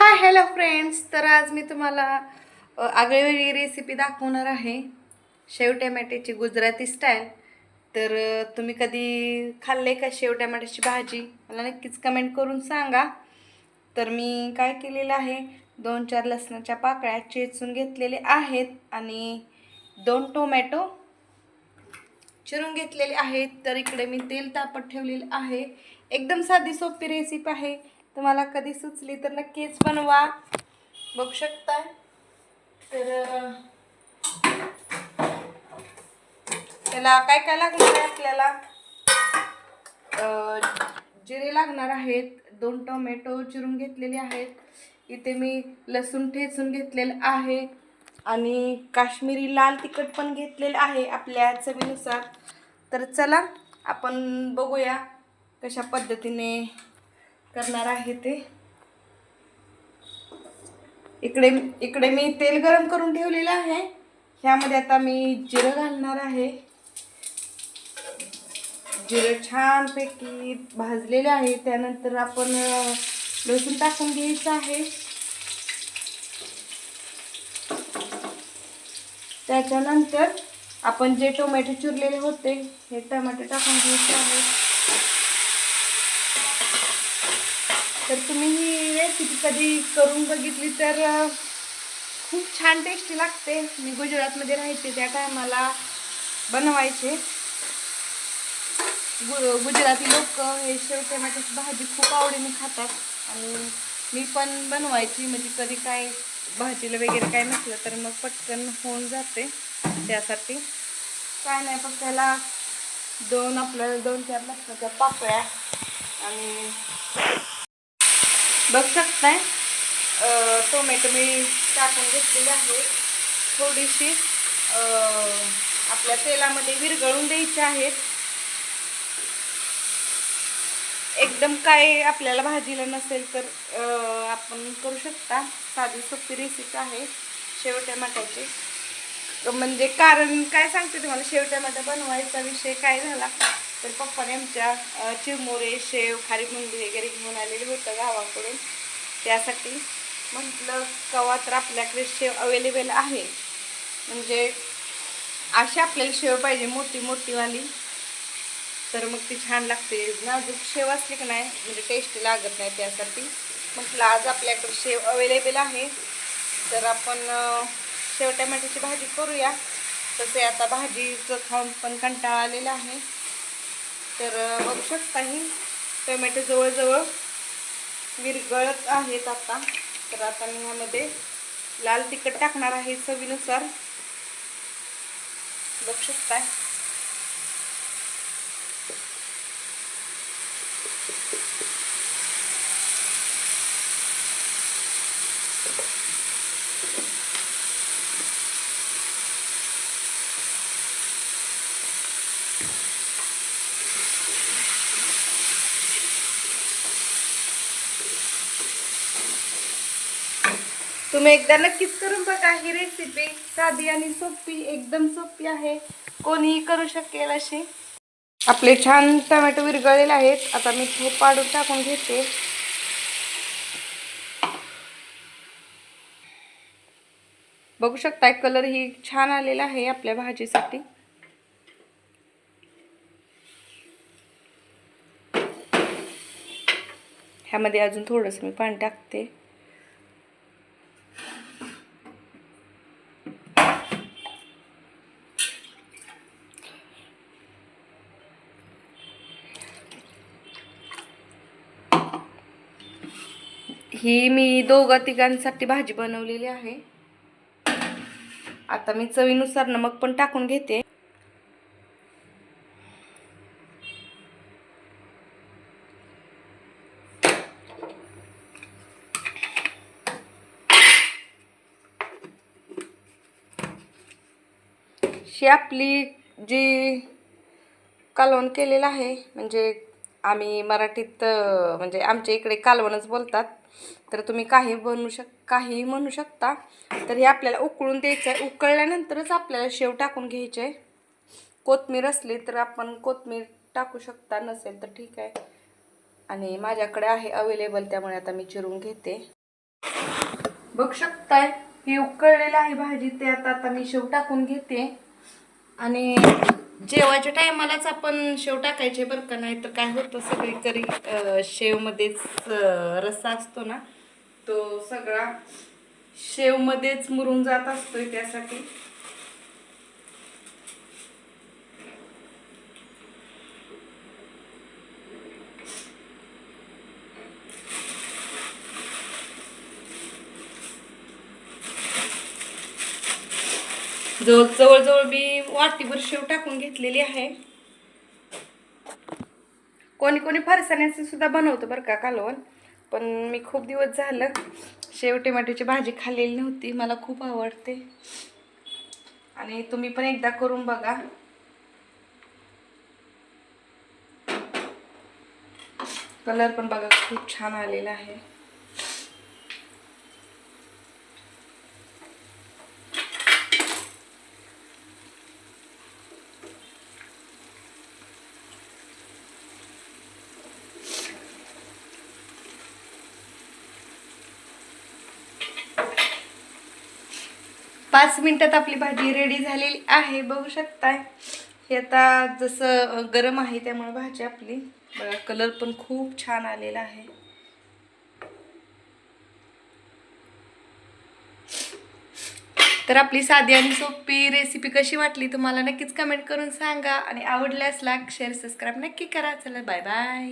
Hi hello friends तर आज मी तुम्हाला आगळीवेगळी रेसिपी दाखवणार आहे. शेव टॅमॅटोची गुजराती स्टाईल तर तुम्ही कधी खाल्ले का शेव टॅमॅटोची भाजी? मला नक्कीच कमेंट करून सांगा. तर मी काय केलेलं आहे? दोन चार लसणाच्या पाकळ्या चेचून घेतलेले आहेत आणि दोन टोमॅटो चिरून घेतलेले आहेत. तर इकडे मी तेल तापत ठेवलेलं आहे. एकदम साधी सोपी रेसिपी आहे. तुम्हाला कधी सुचली तर नक्कीच बनवा बघू शकता तर त्याला काय काय लागणार आहे आपल्याला? जिरे लागणार आहेत दोन टोमॅटो चिरून घेतलेले आहेत. इथे मी लसूण ठेचून घेतलेलं आहे आणि काश्मीरी लाल तिखट पण घेतलेलं आहे आपल्या चवीनुसार. तर चला आपण बघूया कशा पद्धतीने करणार आहे ते. इकडे इकडे मी तेल गरम करून ठेवलेलं आहे. ह्यामध्ये आता मी जिरं घालणार आहे. जिरं छानपैकी भाजलेलं आहे. त्यानंतर आपण लसूण टाकून घ्यायचं आहे. त्याच्यानंतर आपण जे टोमॅटो चिरलेले होते हे टोमॅटो टाकून घ्यायचे आहे. तर तुम्ही ही रेसिपी कधी करून बघितली तर खूप छान टेस्टी लागते. मी गुजरातमध्ये राहायचे त्या टायमाला बनवायचे. गु गुजराती लोक हे शेव भाजी खूप आवडीने खातात. आणि मी पण बनवायची म्हणजे कधी काय भाजीला वगैरे काय नसलं तर मग पटकन होऊन जाते त्यासाठी. काय नाही फक्त त्याला दोन आपल्याला दोन चार लागतात पाकळ्या आणि बघ शकताय. टोमॅटो मी टाकून घेतलेली आहे थोडीशी आपल्या तेलामध्ये विरघळून द्यायची आहेत. एकदम काय आपल्याला भाजीला नसेल तर आपण करू शकता. साधी सोपी रेसिपी आहे शेव टमाट्याची. म्हणजे कारण काय सांगते तुम्हाला शेव टमाटा बनवायचा विषय काय झाला? तर पप्पाने आमच्या चिरमुरे शेव खारी मुंगी वगैरे घेऊन आलेले होतं गावाकडून. त्यासाठी म्हटलं कवा तर आपल्याकडे शेव अवेलेबल आहे. म्हणजे अशी आपल्याला शेव पाहिजे मोठी मोठीवाली. तर मग ती छान लागते. नाजूक शेव असली की नाही म्हणजे टेस्टी लागत नाही त्यासाठी. म्हटलं आज आपल्याकडे शेव अवेलेबल आहे. तर आपण शेव टमॅटोची भाजी करूया. तसे आता भाजीचं खाऊन पण कंटाळा आलेला आहे. तर बघू शकता ही टोमॅटो जवळजवळ विरगळत आहेत आता. तर आता मी ह्यामध्ये लाल तिखट टाकणार आहे चवीनुसार. बघू शकताय. तुम्ही एकदा नक्कीच करून बघा ही रेसिपी साधी आणि सोपी एकदम सोपी आहे. कोणीही करू शकेल अशी. आपले छान टमॅटो विरगळलेले आहेत. आता मी तो पाडून टाकून घेते. बघू शकताय कलर ही छान आलेला आहे आपल्या भाजीसाठी. ह्यामध्ये अजून थोडंसं मी पाणी टाकते. ही मी दोघं तिघांसाठी भाजी बनवलेली आहे. आता मी चवीनुसार नमक पण टाकून घेते. ही आपली जी कालवण केलेलं आहे म्हणजे आम्ही मराठीत म्हणजे आमच्या इकडे कालवणच बोलतात. तर तुम्ही काही बनवू शक काहीही म्हणू शकता. तर हे आपल्याला उकळून द्यायचं आहे उकळल्यानंतरच आपल्याला शेव टाकून घ्यायचे आहे कोथमीर असली तर आपण कोथमीर टाकू शकता. नसेल तर ठीक आहे. आणि माझ्याकडे आहे अवेलेबल त्यामुळे आता मी चिरून घेते. बघू शकताय ही उकळलेली आहे भाजी. ते आता आता मी शेव टाकून घेते. आणि जेवायच्या टायमालाच आपण शेव टाकायचे बरं का नाही तर काय होतं सगळी करी शेवमध्येच रस्सा असतो ना तो सगळा शेवमध्येच मुरून जात असतोय त्यासाठी. जवळ जवळजवळ मी वाटीभर शेव टाकून घेतलेली आहे. कोणी कोणी फरसाण्याचं सुद्धा बनवतं बरं का कालवण. पण मी खूप दिवस झालं शेव टोमॅटोची भाजी खाल्लेली नव्हती. मला खूप आवडते. आणि तुम्ही पण एकदा करून बघा. कलर पण बघा खूप छान आलेला आहे. पाच मिनटात आपली भाजी रेडी झालेली आहे. बघू शकताय. हे आता जसं गरम आहे त्यामुळे भाजी आपली. बघा कलर पण खूप छान आलेला आहे. तर आपली साधी आणि सोपी रेसिपी कशी वाटली तुम्हाला नक्कीच कमेंट करून सांगा. आणि आवडल्यास लाईक शेअर सबस्क्राईब नक्की करा. चला बाय बाय